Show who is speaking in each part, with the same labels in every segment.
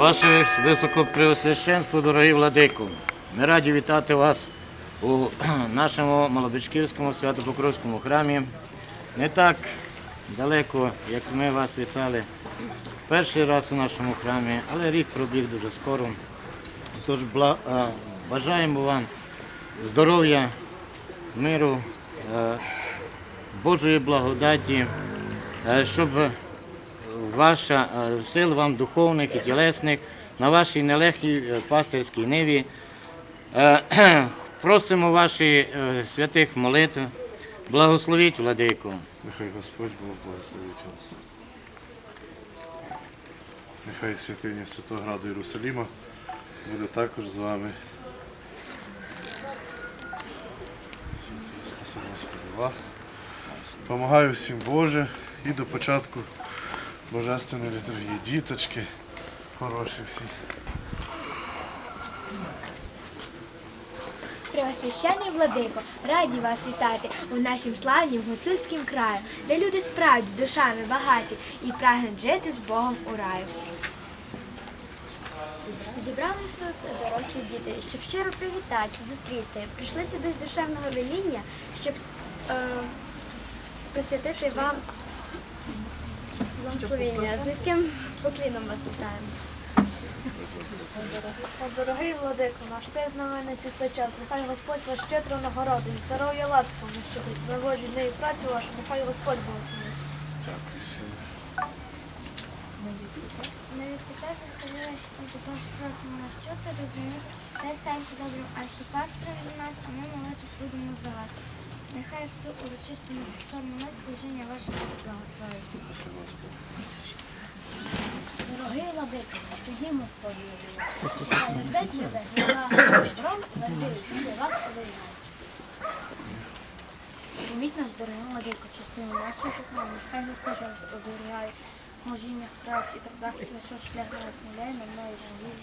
Speaker 1: Ваше високопреосвященство, дорогий владику, ми раді вітати вас у нашому Молодочківському Свято-Покровському храмі. Не так далеко, як ми вас вітали перший раз у нашому храмі, але рік пробіг дуже скоро. Тож бажаємо вам здоров'я, миру, е, Божої благодаті, е, щоб ваша е, сил вам духовних і тілесних на вашій нелегкій е, пастирській ниві. Е, Просимо ваші е, святих молитв, благословіть владику.
Speaker 2: Нехай Господь Бог благословить вас. Нехай святиня Святого Граду Єрусаліма буде також з вами. Спасибо Господи вас. Помагаю всім Боже і до початку Божественної літургії. Діточки, хороші всі.
Speaker 3: Преосвященний владико, раді вас вітати у нашім славнім гуцульськім краю, де люди справді душами багаті і прагнуть жити з Богом у раю.
Speaker 4: Зібрались тут дорослі діти, щоб щиро привітати, зустріти. Прийшли сюди з душевного веління, щоб е, присвятити вам благословення. З низьким покліном вас вітаємо.
Speaker 5: О, дорогий владико наш, цей знаменний світлий час, нехай Господь вас щедро нагородить, здоров'я ласка вам щодить, на волі неї працю вашу, нехай Господь благословить.
Speaker 2: Дякую всім.
Speaker 4: Ми відпочатку тому що просимо нас чути, розуміти, дай станьте добрим архіпастром від нас, а ми молитись будемо за вас. Нехай в цю урочисту мить служіння ваше благословить.
Speaker 2: Спасибо Господи.
Speaker 4: Дорогий владико, ходімо з повірою. Десь тебе.
Speaker 3: Поміть нас, дорогий владико, частину нашої поклони, нехай Господь вас оберігає в можіннях, справах і трудах, і лише шлях на вас на мною надії.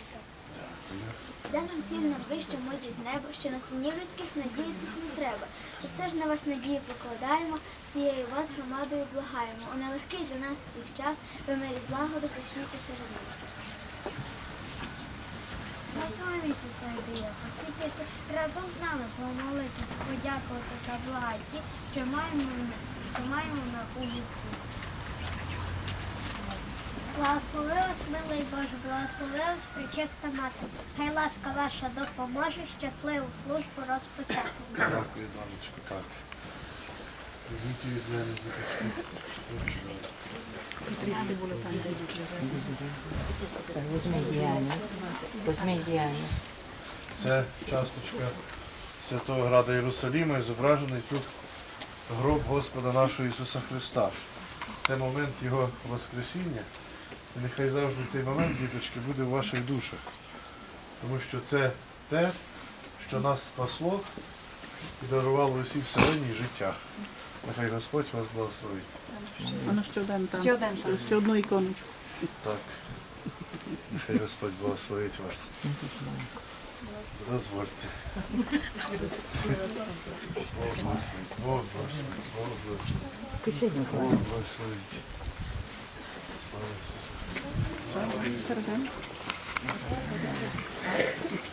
Speaker 4: Дай нам всім найвища мудрість неба, що на синів людських надіятись не треба. То все ж на вас надії покладаємо, всією вас громадою благаємо. У нелегкий для нас всіх час, ви мирі злагоду постійте серед нас. Насоловіться цей дія, посвятити разом з нами помолитись, подякувати за благоті, що маємо, що маємо на у житті.
Speaker 6: Благослови вас, милий Боже, благослови вас, причиста мати. Хай ласка ваша допоможе щасливу службу розпочати.
Speaker 2: Дякую, донечко, так. Привіт від мене, діточки.
Speaker 7: Возьми Діані. Возьми Діані.
Speaker 2: Це часточка Святого Града Єрусаліма і зображений тут гроб Господа нашого Ісуса Христа. Це момент Його Воскресіння. І нехай завжди цей момент, діточки, буде в ваших душах. Тому що це те, що нас спасло і дарувало усій вселенні життя. Нехай Господь вас благословить.
Speaker 8: Воно ще один там. Ще один там. Ще одну іконочку.
Speaker 2: Так. Нехай Господь благословить вас. Дозвольте. Бог благословить, Бог благословить, Бог благословить. Бог благословить. Слава Ісусу.